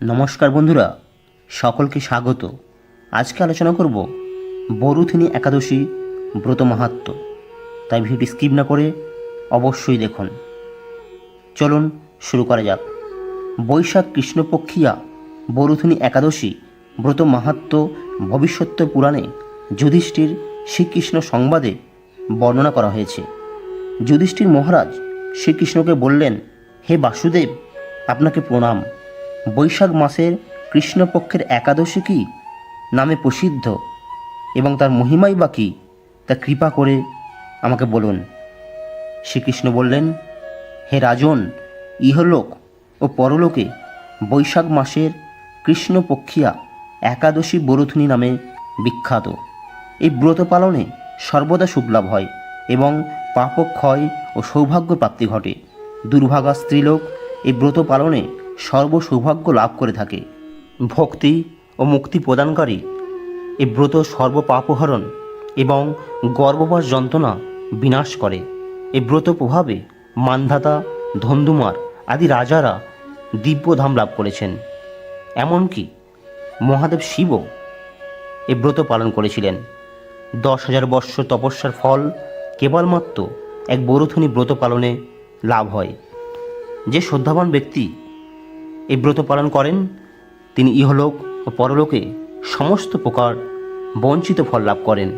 নমস্কার বন্ধুরা, সকলকে স্বাগত। আজকে আলোচনা করব বরুথিনী একাদশী ব্রত মাহাত্ম তাই ভিডিওটি স্কিপ না করে অবশ্যই দেখুন। চলুন শুরু করা যাক। বৈশাখ কৃষ্ণপক্ষিয়া বরুথিনী একাদশী ব্রত মাহাত্ম ভবিষ্যত্ব পুরাণে যুধিষ্ঠির শ্রীকৃষ্ণ সংবাদে বর্ণনা করা হয়েছে। যুধিষ্ঠির মহারাজ শ্রীকৃষ্ণকে বললেন, হে বাসুদেব, আপনাকে প্রণাম। বৈশাখ মাসের কৃষ্ণপক্ষের একাদশী কি? নামে প্রসিদ্ধ। এবং তার মহিমাই বা কী? তা কৃপা করে আমাকে বলুন। শ্রীকৃষ্ণ বললেন, হে রাজন, ইহলোক ও পরলোকে বৈশাখ মাসের কৃষ্ণপক্ষিয়া একাদশী বরুথনী নামে বিখ্যাত। এই ব্রত পালনে সর্বদা শুভলাভ হয় এবং পাপক্ষয় ও সৌভাগ্য প্রাপ্তি ঘটে। দুর্ভাগা স্ত্রীলোক এই ব্রত পালনে সর্ব সৌভাগ্য লাভ করে থাকে। ভক্তি ও মুক্তি প্রদানকারী এ ব্রত সর্বপাপহরণ এবং গর্ভবাস যন্ত্রণা বিনাশ করে। এ ব্রত প্রভাবে মানধাতা, ধন্দুমার আদি রাজারা দিব্যধাম লাভ করেছেন। এমনকি মহাদেব শিবও এ ব্রত পালন করেছিলেন। দশ হাজার বর্ষ তপস্যার ফল কেবলমাত্র এক বরুথনী ব্রত পালনে লাভ হয়। যে শ্রদ্ধাবান ব্যক্তি এই ব্রত পালন করেন, তিনি ইহলোক ও পরলোকে সমস্ত প্রকার বঞ্চিত ফল লাভ করেন।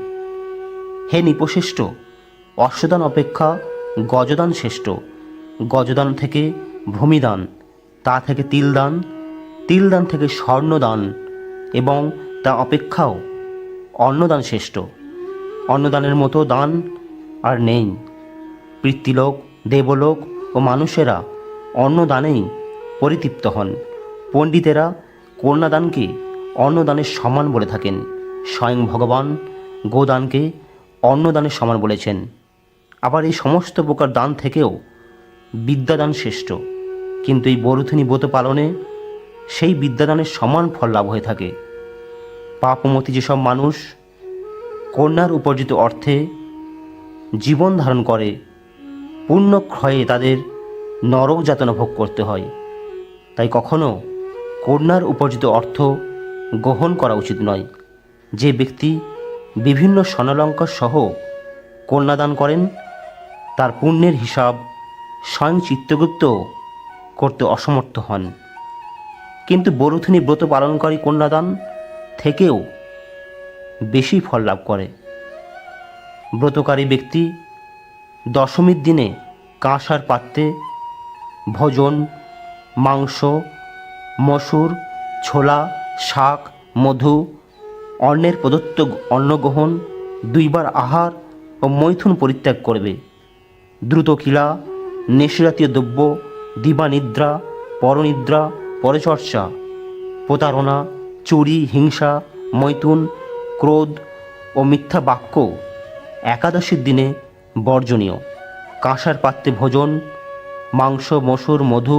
হে নিপশ্রেষ্ঠ অশ্বদান অপেক্ষা গজদান শ্রেষ্ঠ। গজদান থেকে ভূমিদান, তা থেকে তিলদান তিলদান থেকে স্বর্ণদান এবং তা অপেক্ষাও অন্নদান শ্রেষ্ঠ। অন্নদানের মতো দান আর নেই। পৃথ্বীলোক দেবলোক ও মানুষেরা অন্নদানেই পরিতৃপ্ত হন। পণ্ডিতেরা কন্যাদানকে অন্নদানের সমান বলে থাকেন। স্বয়ং ভগবান গোদানকে অন্নদানের সমান বলেছেন। আবার এই সমস্ত প্রকার দান থেকেও বিদ্যাদান শ্রেষ্ঠ। কিন্তু এই বরুথনী ব্রত পালনে সেই বিদ্যাদানের সমান ফল লাভ হয়ে থাকে। পাপমতি যেসব মানুষ কন্যার উপার্জিত অর্থে জীবন ধারণ করে, পুণ্যক্ষয়ে তাদের নরক যাতনা ভোগ করতে হয়। তাই কখনো কন্যার উপার্জিত অর্থ গ্রহণ করা উচিত নয়। যে ব্যক্তি বিভিন্ন স্বর্ণালঙ্কার সহ কন্যাদান করেন, তার পুণ্যের হিসাব স্বয়ং চিত্তগুপ্ত করতে অসমর্থ হন। কিন্তু বরুথনী ব্রত পালনকারী কন্যাদান থেকেও বেশি ফল লাভ করে। ব্রতকারী ব্যক্তি দশমীর দিনে কাঁসার পাত্রে ভোজন মাংস, মসুর, ছোলা, শাক, মধু, অন্নের প্রদত্ত অন্নগ্রহণ, দুইবার আহার ও মৈথুন পরিত্যাগ করবে। দ্রুত কিলা নেশজাতীয় দ্রব্য দিবানিদ্রা পরনিদ্রা, পরচর্চা, প্রতারণা, চুরি, হিংসা, মৈথুন, ক্রোধ ও মিথ্যা বাক্য একাদশীর দিনে বর্জনীয়। কাঁসার পাত্রে ভোজন, মাংস, মসুর, মধু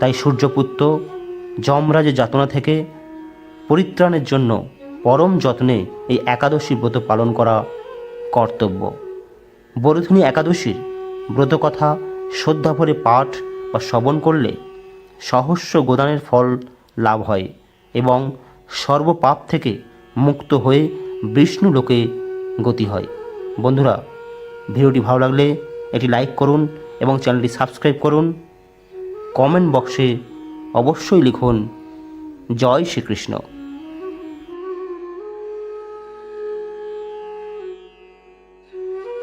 তাই সূর্যপুত্র যমরাজের যাতনা থেকে পরিত্রাণের জন্য পরম যত্নে এই একাদশী ব্রত পালন করা কর্তব্য। বরুথনী একাদশীর ব্রতকথা শ্রদ্ধাভরে পাঠ বা শ্রবণ করলে সহস্র গোদানের ফল লাভ হয় এবং সর্বপাপ থেকে মুক্ত হয়ে বিষ্ণু লোকে গতি হয়। বন্ধুরা, ভিডিওটি ভালো লাগলে এটি লাইক করুন এবং চ্যানেলটি সাবস্ক্রাইব করুন। কমেন্ট বক্সে অবশ্যই লিখুন জয় শ্রীকৃষ্ণ।